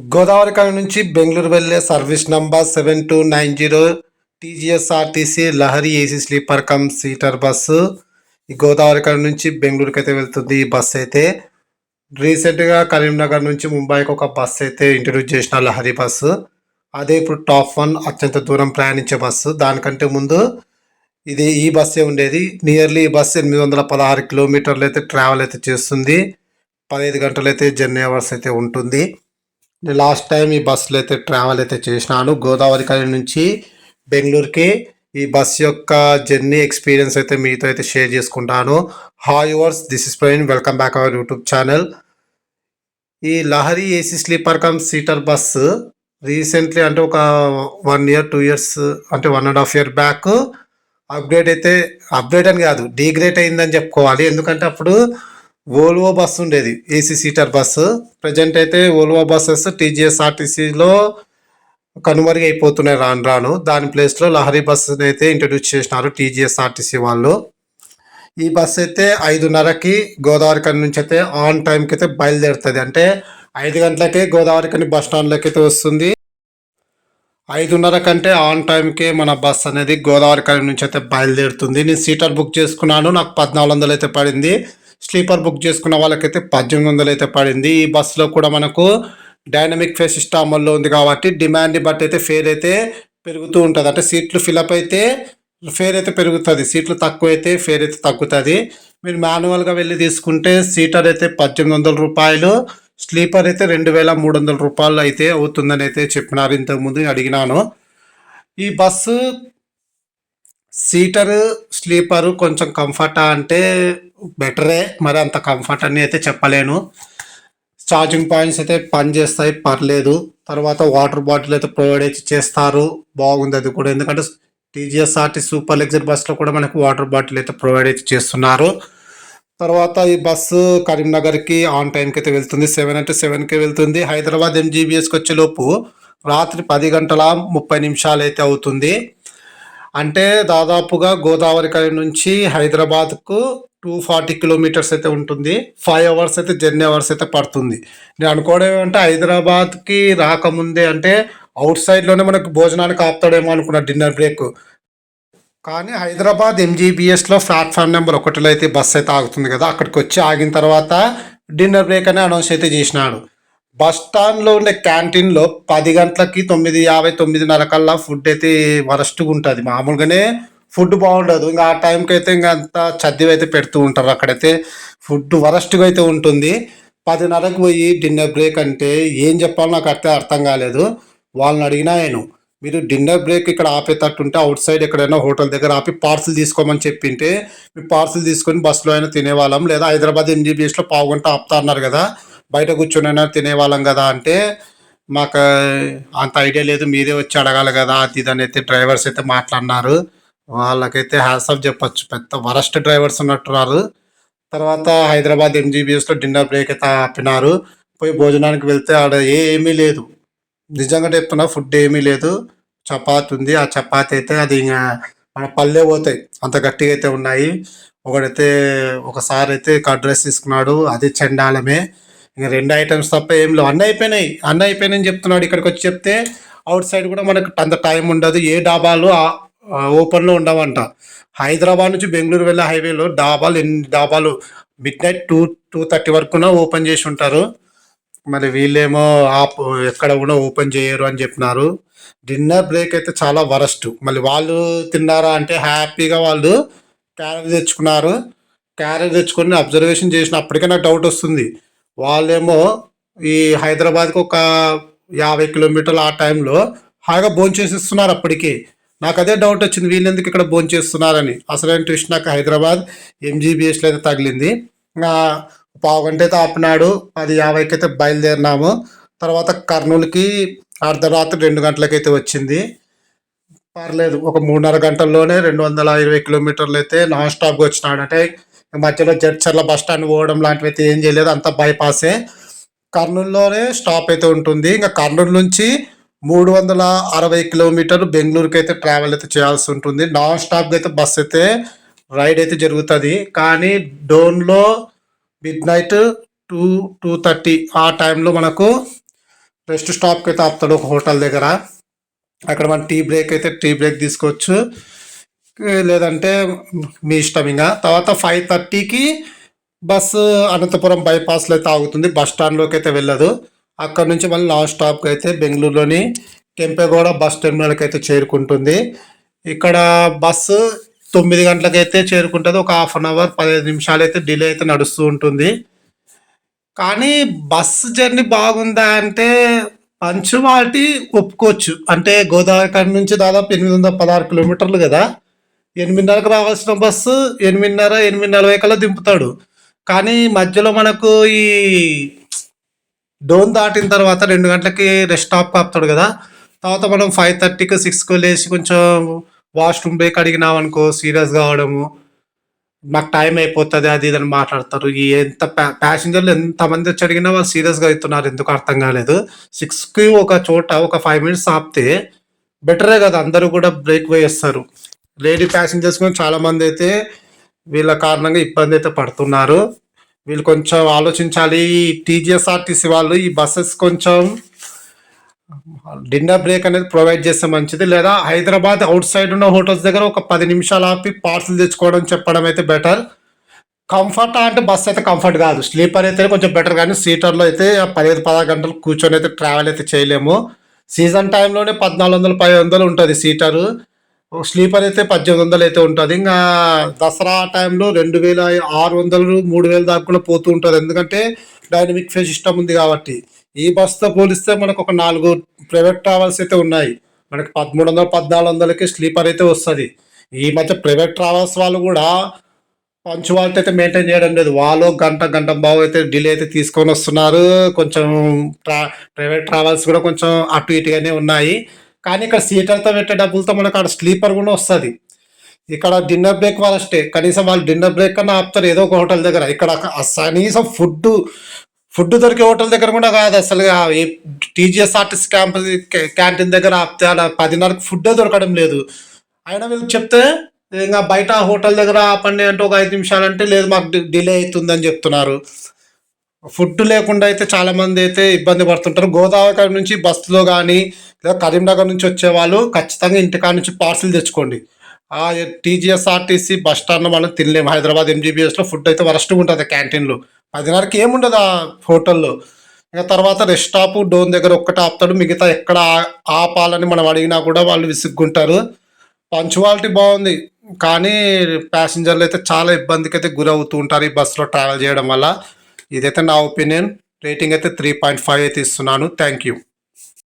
గోదావరి కాడ నుంచి బెంగళూరు వెళ్ళే service number seven two nine zero TGSRTC Lahari AC sleeper cum seater bus. ఈ గోదావరి కాడ నుంచి బెంగళూరుకి అయితే వెళ్తుంది ఈ బస్సు అయితే. రీసెంట్గా కరీంనగర్ నుంచి ముంబైకి ఒక బస్సు అయితే ఇంట్రడ్యూస్ చేసిన లహరి బస్సు. అదే ఇప్పుడు టాప్ వన్ అత్యంత దూరం ప్రయాణించే బస్సు. దానికంటే ముందు ఇది ఈ బస్సే ఉండేది. నియర్లీ ఈ బస్సు ఎనిమిది వందల పదహారు కిలోమీటర్లు అయితే ట్రావెల్ అయితే చేస్తుంది. పదహైదు గంటలు అయితే జర్నీ అవర్స్ అయితే ఉంటుంది. నేను లాస్ట్ టైం ఈ బస్సులో అయితే ట్రావెల్ అయితే చేసినాను. గోదావరి కళ నుంచి బెంగళూరుకి ఈ బస్ యొక్క జర్నీ ఎక్స్పీరియన్స్ అయితే మీతో అయితే షేర్ చేసుకుంటాను. Hi yours this is Praveen welcome back our YouTube channel ఈ Lahari AC sleeper cum seater bus recently అంటే ఒక వన్ ఇయర్ టూ ఇయర్స్ అంటే one and half year back upgrade అయితే అప్గ్రేడ్ అని కాదు డీగ్రేడ్ అయిందని చెప్పుకోవాలి. ఎందుకంటే అప్పుడు ఓల్వో బస్సు ఉండేది ఏసీ సీటర్ బస్సు ప్రజెంట్ అయితే ఓల్వో బస్సెస్ టీజీఎస్ఆర్టీసీలో కనుమరుగు అయిపోతున్నాయి రాను రాను. దాని ప్లేస్లో లహరి బస్సుని అయితే ఇంట్రడ్యూస్ చేసినారు టీజీఎస్ఆర్టీసీ వాళ్ళు. ఈ బస్సు అయితే ఐదున్నరకి గోదావరి కని నుంచి అయితే ఆన్ టైంకి అయితే బయలుదేరుతుంది. అంటే ఐదు గంటలకే గోదావరి కని బస్ స్టాండ్లోకి అయితే వస్తుంది. ఐదున్నర కంటే ఆన్ టైంకే మన బస్ అనేది గోదావరి కని నుంచి అయితే బయలుదేరుతుంది. నేను సీటర్ బుక్ చేసుకున్నాను. నాకు పద్నాలుగు వందలు అయితే పడింది. స్లీపర్ బుక్ చేసుకున్న వాళ్ళకైతే పద్దెనిమిది వందలు అయితే పడింది. ఈ బస్సులో కూడా మనకు డైనమిక్ ఫేస్ సిస్టమ్ అమల్లో ఉంది కాబట్టి డిమాండ్ని బట్టి అయితే ఫేర్ అయితే పెరుగుతూ ఉంటుంది. అంటే సీట్లు ఫిలప్ అయితే ఫేర్ అయితే పెరుగుతుంది. సీట్లు తక్కువ అయితే ఫేర్ అయితే తగ్గుతుంది. మీరు మాన్యువల్గా వెళ్ళి తీసుకుంటే సీటర్ అయితే పద్దెనిమిది వందల రూపాయలు స్లీపర్ అయితే రెండు వేల మూడు వందల రూపాయలు అయితే అవుతుందని అయితే చెప్పినారు. ఇంతకుముందు అడిగినాను. ఈ బస్సు సీటరు స్లీపరు కొంచెం కంఫర్టా అంటే బెటరే. మరి అంత కంఫర్ట్ అని అయితే చెప్పలేను. ఛార్జింగ్ పాయింట్స్ అయితే పని చేస్తాయి పర్లేదు. తర్వాత వాటర్ బాటిల్ అయితే ప్రొవైడ్ అయితే చేస్తారు. బాగుంది అది కూడా. ఎందుకంటే టీజీఎస్ఆర్టీ సూపర్ లగ్జరీ బస్సులో కూడా మనకు వాటర్ బాటిల్ అయితే ప్రొవైడ్ అయితే చేస్తున్నారు. తర్వాత ఈ బస్సు కరీంనగర్కి ఆన్ టైంకి అయితే వెళ్తుంది. సెవెన్ అంటే సెవెన్కి వెళ్తుంది. హైదరాబాద్ ఎంజీబీఎస్కి వచ్చేలోపు రాత్రి పది గంటల ముప్పై నిమిషాలు అయితే అవుతుంది. అంటే దాదాపుగా గోదావరి కని నుంచి హైదరాబాద్కు టూ ఫార్టీ కిలోమీటర్స్ అయితే ఉంటుంది. ఫైవ్ అవర్స్ అయితే జర్నీ అవర్స్ అయితే పడుతుంది. నేను అనుకోవడం ఏమంటే హైదరాబాద్కి రాకముందే అంటే అవుట్ సైడ్లోనే మనకు భోజనానికి ఆపుతాడేమో అనుకున్నా డిన్నర్ బ్రేక్. కానీ హైదరాబాద్ ఎంజీబీఎస్లో ప్లాట్ఫామ్ నెంబర్ ఒకటిలో అయితే బస్ అయితే ఆగుతుంది కదా. అక్కడికి వచ్చి ఆగిన తర్వాత డిన్నర్ బ్రేక్ అని అనౌన్స్ అయితే చేసినాడు. బస్ స్టాండ్లో ఉండే క్యాంటీన్లో పది గంటలకి తొమ్మిది యాభై తొమ్మిదిన్నర కల్లా ఫుడ్ అయితే వరస్ట్గా ఉంటుంది. మామూలుగానే ఫుడ్ బాగుండదు. ఇంకా ఆ టైంకి అయితే ఇంకా అంత చదివి అయితే పెడుతూ ఉంటారు అక్కడైతే. ఫుడ్ వరస్ట్గా అయితే ఉంటుంది. పదిన్నరకు పోయి డిన్నర్ బ్రేక్ అంటే ఏం చెప్పాలో నాకు అర్థం అర్థం కాలేదు. వాళ్ళని అడిగినా నేను మీరు డిన్నర్ బ్రేక్ ఇక్కడ ఆపేటట్టుంటే అవుట్ సైడ్ ఎక్కడైనా హోటల్ దగ్గర ఆపి పార్సిల్ తీసుకోమని చెప్పింటే మీ పార్సిల్ తీసుకొని బస్సులో అయినా తినేవాళ్ళం. లేదా హైదరాబాద్ ఎంజీబీఎస్లో పావు గంట ఆపుతా అన్నారు కదా. బయట కూర్చొని తినేవాళ్ళం కదా అంటే మాకు అంత ఐడియా లేదు మీరే వచ్చి అడగాలి కదా అది ఇది అయితే డ్రైవర్స్ అయితే మాట్లాడినారు. వాళ్ళకైతే హ్యాసప్ చెప్పచ్చు పెద్ద వరస్ట్ డ్రైవర్స్ ఉన్నట్టున్నారు తర్వాత హైదరాబాద్ ఎంజీబీఎస్లో డిన్నర్ బ్రేక్ అయితే ఆపినారు. పోయి భోజనానికి వెళ్తే ఆడ ఏమీ లేదు. నిజంగా చెప్తున్నా ఫుడ్ ఏమీ లేదు. చపాతి ఉంది ఆ చపాతి అయితే అది ఇంకా మన పల్లె పోతాయి అంత గట్టిగా అయితే ఉన్నాయి. ఒకడైతే ఒకసారి అయితే కట్ రైస్ తీసుకున్నాడు అది చండాలమే. రెండు ఐటమ్స్ తప్ప ఏం లేవు. అన్నీ అయిపోయినాయి. అన్నీ అయిపోయినాయని చెప్తున్నాడు. ఇక్కడికి వచ్చి చెప్తే అవుట్ సైడ్ కూడా మనకు అంత టైం ఉండదు. ఏ డాబాలు ఓపెన్లో ఉండవంట. హైదరాబాద్ నుంచి బెంగళూరు వెళ్ళే హైవేలో డాబాలు ఎన్ని డాబాలు? Midnight two two thirty వరకున ఓపెన్ చేసి ఉంటారు. మరి వీళ్ళేమో ఆప్ ఎక్కడ కూడా ఓపెన్ చేయరు అని చెప్పినారు. డిన్నర్ బ్రేక్ అయితే చాలా వరస్ట్. మళ్ళీ వాళ్ళు తిన్నారా అంటే హ్యాపీగా వాళ్ళు క్యారేజ్ తెచ్చుకున్నారు. క్యారేజ్ తెచ్చుకొని అబ్జర్వేషన్ చేసినప్పటికే నాకు డౌట్ వస్తుంది. వాళ్ళేమో ఈ హైదరాబాద్కి ఒక యాభై కిలోమీటర్లు ఆ టైంలో హాయిగా భోంచేసిస్తున్నారు అప్పటికి. నాకు అదే డౌట్ వచ్చింది వీళ్ళు ఎందుకు ఇక్కడ భోంచేస్తున్నారని అసలైన ట్విస్ట్ నాకు హైదరాబాద్ ఎంజీబీఎస్లో అయితే తగిలింది. పావు గంట అయితే ఆపినాడు పది యాభైకి అయితే బయలుదేరినాము. తర్వాత కర్నూలుకి అర్ధరాత్రి రెండు గంటలకైతే వచ్చింది. పర్లేదు ఒక మూడున్నర గంటల్లోనే రెండు వందల ఇరవై కిలోమీటర్లు అయితే నాన్ స్టాప్గా వచ్చినాడు. అంటే మధ్యలో జడ్చర్ల బస్ స్టాండ్ పోవడం లాంటివి అయితే ఏం చేయలేదు. అంతా బైపాసే. కర్నూలులోనే స్టాప్ అయితే ఉంటుంది. ఇంకా కర్నూలు నుంచి మూడు వందల అరవై కిలోమీటర్లు బెంగళూరుకి అయితే ట్రావెల్ అయితే చేయాల్సి ఉంటుంది. నాన్ స్టాప్గా అయితే బస్ అయితే రైడ్ అయితే జరుగుతుంది. కానీ డోన్లో midnight two two thirty ఆ టైంలో మనకు రెస్ట్ స్టాప్కి అయితే ఆపుతాడు ఒక హోటల్ దగ్గర. అక్కడ మనం టీ బ్రేక్ అయితే టీ బ్రేక్ తీసుకోవచ్చు. లేదంటే మీ ఇష్టం ఇంకా. తర్వాత ఫైవ్ థర్టీకి బస్సు అనంతపురం బైపాస్లో అయితే ఆగుతుంది. బస్ స్టాండ్లోకి అయితే వెళ్ళదు. అక్కడ నుంచి మళ్ళీ లాస్ట్ స్టాప్కి అయితే బెంగళూరులోని కెంపెగౌడ బస్ టెర్మినల్కి అయితే చేరుకుంటుంది. ఇక్కడ బస్సు తొమ్మిది గంటలకైతే చేరుకుంటుంది. ఒక హాఫ్ అన్ అవర్ పదిహేను నిమిషాలు అయితే డిలే అయితే నడుస్తూ ఉంటుంది. కానీ బస్సు జర్నీ బాగుందా అంటే పంచువాలిటీ ఒప్పుకోవచ్చు. అంటే గోదావరి కాడ నుంచి దాదాపు ఎనిమిది వందల పదహారు కిలోమీటర్లు కదా. ఎనిమిదిన్నరకు రావాల్సిన బస్సు ఎనిమిదిన్నర ఎనిమిది నలభై కల్లా దింపుతాడు. కానీ మధ్యలో మనకు ఈ డోన్ దాటిన తర్వాత రెండు గంటలకి రెస్ట్ స్టాప్ ఆపుతాడు కదా. తర్వాత మనం ఫైవ్ థర్టీకి సిక్స్కి లేచి కొంచెం వాష్రూమ్ బ్రేక్ అడిగినామనుకో సీరియస్ కావడము మాకు టైం అయిపోతుంది అది ఇది అని మాట్లాడతారు. ఈ ఎంత ప్యా- ప్యాసింజర్లు ఎంతమంది వచ్చి అడిగినా వాళ్ళు సీరియస్గా అవుతున్నారు. ఎందుకు అర్థం కాలేదు. సిక్స్కి ఒక చోట ఒక ఫైవ్ మినిట్స్ ఆపితే బెటరే కదా. అందరూ కూడా బ్రేక్ వేస్తారు లేడీ ప్యాసింజర్స్ కూడా చాలా మంది అయితే వీళ్ళ కారణంగా ఇబ్బంది అయితే పడుతున్నారు. వీళ్ళు కొంచెం ఆలోచించాలి. టీజీఎస్ఆర్టీసీ వాళ్ళు ఈ బస్సెస్ కొంచెం డిన్నర్ బ్రేక్ అనేది ప్రొవైడ్ చేస్తే మంచిది. లేదా హైదరాబాద్ అవుట్ సైడ్ ఉన్న హోటల్స్ దగ్గర ఒక పది నిమిషాలు ఆపి పార్సల్ తెచ్చుకోవడం చెప్పడం అయితే బెటర్. కంఫర్ట్ అంటే బస్ అయితే కంఫర్ట్ కాదు. స్లీపర్ అయితే కొంచెం బెటర్ కానీ సీటర్లో అయితే పదిహేను పదహారు గంటలు కూర్చొని అయితే ట్రావెల్ అయితే చేయలేము. సీజన్ టైంలోనే పద్నాలుగు వందలు పది వందలు ఉంటుంది సీటరు. స్లీపర్ అయితే పద్దెనిమిది వందలు అయితే ఉంటుంది. ఇంకా దసరా టైంలో రెండు వేల ఆరు వందలు మూడు వేల దాకా కూడా పోతూ ఉంటుంది. ఎందుకంటే డైనమిక్ ఫేస్ సిస్టమ్ ఉంది కాబట్టి. ఈ బస్తో పోలిస్తే మనకు ఒక నాలుగు ప్రైవేట్ ట్రావెల్స్ అయితే ఉన్నాయి. మనకి పదమూడు వందలు పద్నాలుగు వందలకి స్లీపర్ అయితే వస్తుంది. ఈ మధ్య ప్రైవేట్ ట్రావెల్స్ వాళ్ళు కూడా పంచువాలిటీ అయితే మెయింటైన్ చేయడం లేదు. వాళ్ళు గంట గంట బాగు అయితే డిలే అయితే తీసుకొని వస్తున్నారు. కొంచెం ట్రా ప్రైవేట్ ట్రావెల్స్ కూడా కొంచెం అటు ఇటుగానే ఉన్నాయి. కానీ ఇక్కడ సీటర్తో పెట్టే డబ్బులతో మనకు అక్కడ స్లీపర్ కూడా వస్తుంది. ఇక్కడ డిన్నర్ బ్రేక్ వాళ్ళ స్టే కనీసం వాళ్ళు డిన్నర్ బ్రేక్ కన్నా ఆపుతారు ఏదో ఒక హోటల్ దగ్గర. ఇక్కడ కనీసం ఫుడ్ ఫుడ్ దొరికే హోటల్ దగ్గర కూడా కాదు అసలు. టీజీఎస్ఆర్టీసీ క్యాంప్ క్యాంటీన్ దగ్గర ఆపితే అలా పదిన్నరకు ఫుడ్ దొరకడం లేదు. అయినా వీళ్ళు చెప్తే ఇంకా బయట హోటల్ దగ్గర ఆపండి అంటే ఒక ఐదు నిమిషాలు అంటే లేదు మాకు డిలే అవుతుందని చెప్తున్నారు. ఫుడ్ లేకుండా అయితే చాలామంది అయితే ఇబ్బంది పడుతుంటారు. గోదావరి కాడ నుంచి బస్సులో కానీ లేదా కరీంనగర్ నుంచి వచ్చే వాళ్ళు ఖచ్చితంగా ఇంటికాడ నుంచి పార్సిల్ తెచ్చుకోండి. ఆ టీజీఎస్ఆర్టీసీ బస్ స్టాండ్లో మనం తినలేము. హైదరాబాద్ ఎంజీబీఎస్లో ఫుడ్ అయితే వరస్ట్గా ఉంటుంది క్యాంటీన్లో పదిన్నరకి ఏముండదు ఆ హోటల్లో. ఇంకా తర్వాత రెస్ట్ స్టాప్ డోన్ దగ్గర ఒక్కటి ఆపుతాడు. మిగతా ఎక్కడ ఆ- ఆపాలని మనం అడిగినా కూడా వాళ్ళు విసుగ్గుంటారు పంచువాలిటీ బాగుంది. కానీ ప్యాసింజర్లు అయితే చాలా ఇబ్బందికి అయితే గురవుతూ ఉంటారు ఈ బస్సులో ట్రావెల్ చేయడం వల్ల. ఇదైతే నా ఒపీనియన్. రేటింగ్ అయితే త్రీ పాయింట్ ఫైవ్ అయితే ఇస్తున్నాను. Thank you.